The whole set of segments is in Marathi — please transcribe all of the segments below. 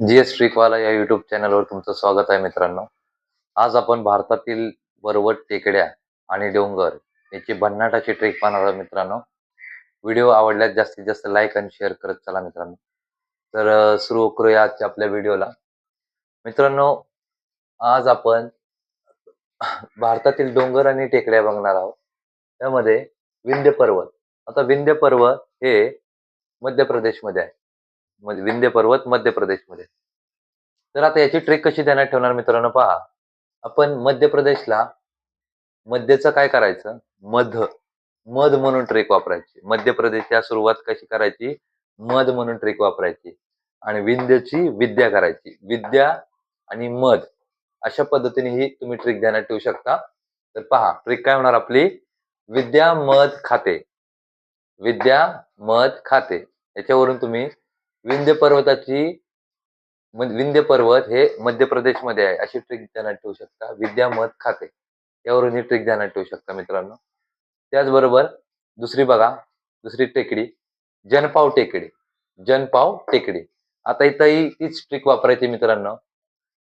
जी एस ट्रिकवाला या युट्यूब चॅनलवर तुमचं स्वागत आहे मित्रांनो. आज आपण भारतातील पर्वत टेकड्या आणि डोंगर याची भन्नाटाची ट्रेक पाहणार आहोत मित्रांनो. व्हिडिओ आवडल्यास जास्तीत जास्त लाईक आणि शेअर करत चला मित्रांनो. तर सुरू करूया आजच्या आपल्या व्हिडिओला मित्रांनो आज आपण भारतातील डोंगर आणि टेकड्या बघणार आहोत. त्यामध्ये विंध्य पर्वत. आता विंध्य पर्वत हे मध्य प्रदेशमध्ये आहे. म्हणजे विंध्य पर्वत मध्य प्रदेशमध्ये. तर आता याची ट्रेक कशी ध्यानात ठेवणार मित्रांनो पहा. आपण मध्य प्रदेशला मध्यचं काय करायचं? मध. मध म्हणून ट्रेक वापरायची. मध्य प्रदेशच्या सुरुवात कशी करायची? मध म्हणून ट्रेक वापरायची. आणि विंध्यची विद्या करायची. विद्या आणि मध अशा पद्धतीने ही तुम्ही ट्रिक ध्यानात ठेवू शकता. तर पहा ट्रिक काय होणार आपली? विद्या मध खाते. विद्या मध खाते. याच्यावरून तुम्ही विंध्य पर्वताची म्हणजे विंध्य पर्वत हे मध्य प्रदेशमध्ये आहे. अशी ट्रिक ध्यानात ठेवू शकता. विद्या मध खाते. यावरून ही ट्रिक ध्यानात ठेवू शकता मित्रांनो. त्याचबरोबर दुसरी बघा. दुसरी टेकडी. जनपाव टेकडी. जनपाव टेकडी. आता इथंही तीच ट्रिक वापरायची मित्रांनो.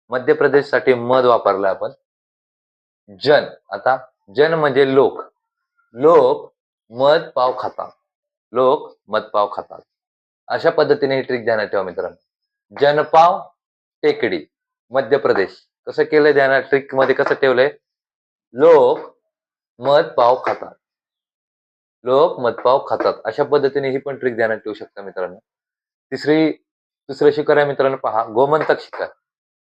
मध्य प्रदेशसाठी मध वापरला आपण. जन. आता जन म्हणजे लोक. लोक मध पाव खातात लोक मध पाव खातात अशा पद्धतीने ही ट्रिक ध्यानात ठेवा मित्रांनो. जनपाव टेकडी मध्य प्रदेश कसं केलंय ध्यानात ट्रिकमध्ये कसं ठेवलंय? लोक मध पाव खातात. लोक मध पाव खातात. अशा पद्धतीने ही पण ट्रिक ध्यानात ठेवू शकता मित्रांनो. तिसरी दुसरं शिखर आहे मित्रांनो पहा गोमंतक शिखर.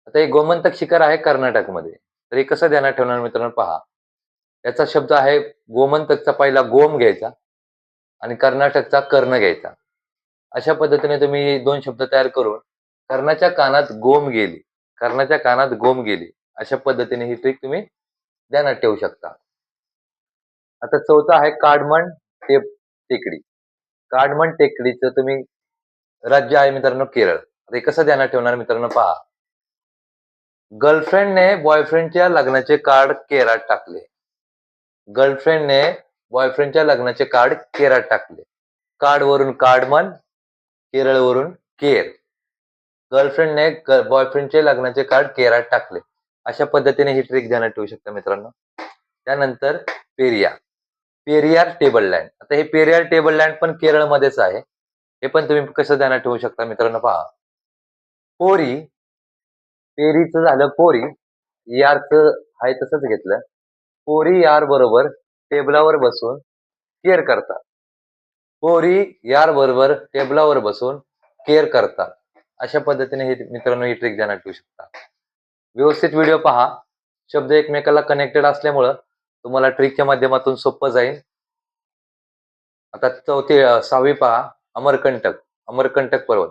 आता हे गोमंतक शिखर आहे कर्नाटकमध्ये. तर हे कसं ध्यानात ठेवणार मित्रांनो पहा. याचा शब्द आहे गोमंतकचा पहिला गोम घ्यायचा आणि कर्नाटकचा कर्ण घ्यायचा. अशा पद्धतीने तुम्ही दोन शब्द तयार करून कर्णाच्या कानात गोम गेली कर्णाच्या कानात गोम गेली अशा पद्धतीने ही ट्रिक तुम्ही ध्यानात ठेवू शकता. आता चौथा आहे काडमन टेप टेकडी. काडमन टेकडीचं तुम्ही राज्य आहे मित्रांनो केरळ. आता कसं ध्यानात ठेवणार मित्रांनो पहा. गर्लफ्रेंडने बॉयफ्रेंडच्या लग्नाचे कार्ड केरात टाकले. गर्लफ्रेंडने बॉयफ्रेंडच्या लग्नाचे कार्ड केरात टाकले. कार्ड वरून कार्डमन केरळवरून केर. गर्लफ्रेंडने बॉयफ्रेंडचे लग्नाचे कार्ड केरात टाकले. अशा पद्धतीने ही ट्रिक ध्यानात ठेवू शकता मित्रांनो. त्यानंतर पेरिया. पेरियार टेबल लँड आता हे पेरियार टेबल लँड पण केरळमध्येच आहे. हे पण तुम्ही कसं ध्यानात ठेवू शकता मित्रांनो पहा. पोरी. पेरीचं झालं पोरी. यारचं आहे तसंच घेतलं. पोरी यार बरोबर टेबलावर बसून केअर करतात. पोरी यार बरोबर टेबलावर बसून केअर करतात. अशा पद्धतीने हे मित्रांनो ही ट्रिक ध्यानात ठेवू शकता. व्यवस्थित व्हिडिओ पहा. शब्द एकमेकाला कनेक्टेड असल्यामुळं तुम्हाला ट्रिकच्या माध्यमातून सोपं जाईल. आता चौथी सहावी पहा. अमरकंटक अमरकंटक पर्वत.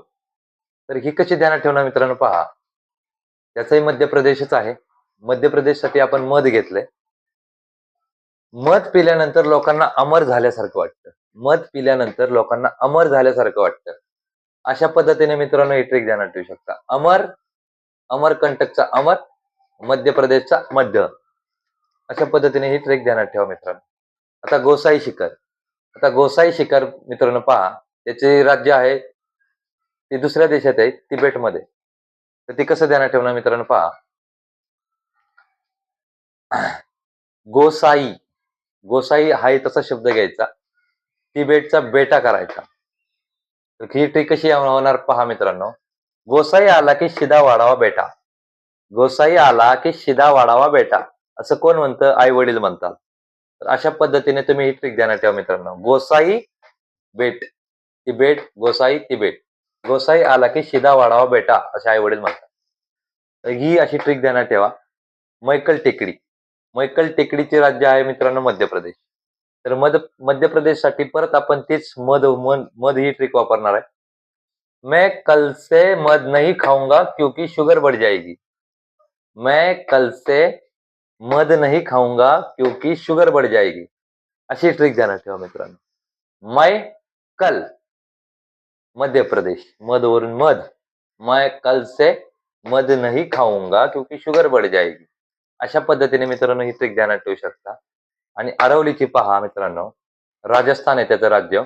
तर ही कशी ध्यानात ठेवणार मित्रांनो पहा. त्याचाही मध्य प्रदेशच आहे. मध्य प्रदेशसाठी आपण मध घेतलंय. मध पिल्यानंतर लोकांना अमर झाल्यासारखं वाटतं. मध पिल्यानंतर लोकांना अमर झाल्यासारखं वाटतं. अशा पद्धतीने मित्रांनो ही ट्रिक ध्यानात ठेवू शकता. अमर अमरकंटकचा अमर मध्य प्रदेशचा मध्य. अशा पद्धतीने ही ट्रेक ध्यानात ठेवा मित्रांनो. आता गोसाई शिखर. आता गोसाई शिखर मित्रांनो पहा त्याचे राज्य आहे ते दुसऱ्या देशात आहे तिबेटमध्ये. तर ते कसं ध्यानात ठेवणार मित्रांनो पहा. गोसाई. गोसाई हा तसा शब्द घ्यायचा. तिबेटचा बेटा करायचा. तर ही ट्रिक कशी होणार पहा मित्रांनो. गोसाई आला की शिदा वाढावा बेटा. गोसाई आला की शिदा वाढावा बेटा. असं कोण म्हणतं? आई वडील म्हणतात. तर अशा पद्धतीने तुम्ही ही ट्रिक ध्यानात ठेवा मित्रांनो. गोसाई बेट. तिबेट गोसाई तिबेट. गोसाई आला की शिदा वाढावा बेटा असे आई वडील म्हणतात. तर ही अशी ट्रिक ध्यानात ठेवा. मैकल टेकडी. मैकल टेकडीचे राज्य आहे मित्रांनो मध्य प्रदेश. तर मध मध्य प्रदेशसाठी परत आपण तीच मध मध मध ही ट्रिक वापरणार आहे. मैं कल से मध नहीं खाऊंगा क्योंकि शुगर बढ़ जाएगी. मैं कल से मध नहीं खाऊंगा क्योंकि शुगर बढ़ जाएगी. अशी ट्रिक जाणार ठेवा मित्रांनो. मै कल मध्य प्रदेश मध. वरून मध मैं कल से मध नाही खाऊंगा क्योंकि शुगर बढ़ जाएगी. अशा पद्धतीने मित्रांनो ही ट्रिक ध्यानात ठेवू शकता. आणि अरवलीची पहा मित्रांनो. राजस्थान आहे त्याचं राज्य.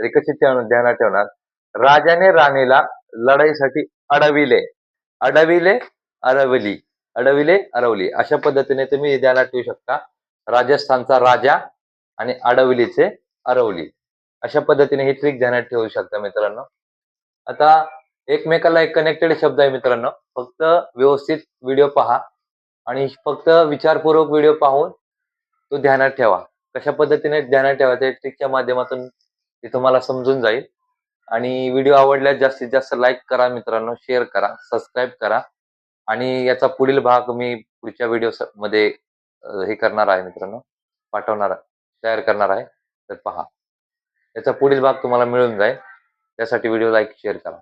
तरी कशी ध्यानात ठेवणार. राजाने राणीला लढाईसाठी अडविले. अडविले अरवली. अडविले अरवली. अशा पद्धतीने तुम्ही ध्यानात ठेवू शकता. राजस्थानचा राजा आणि अडवलीचे अरवली. अशा पद्धतीने ही ट्रिक ध्यानात ठेवू शकता मित्रांनो. आता एकमेकाला एक कनेक्टेड शब्द आहे मित्रांनो. फक्त व्यवस्थित व्हिडिओ पहा. आणि फक्त विचारपूर्वक व्हिडिओ पाहून तो ध्यानात ठेवा. कशा पद्धतीने ध्यानात ठेवा त्या ट्रिकच्या माध्यमातून ते तुम्हाला समजून जाईल. आणि व्हिडिओ आवडल्यास जास्तीत जास्त लाईक करा मित्रांनो शेअर करा सबस्क्राईब करा. आणि याचा पुढील भाग मी पुढच्या व्हिडिओमध्ये हे करणार आहे मित्रांनो पाठवणार तयार करणार आहे. तर पहा. याचा पुढील भाग तुम्हाला मिळून जाईल. त्यासाठी व्हिडिओ लाईक शेअर करा.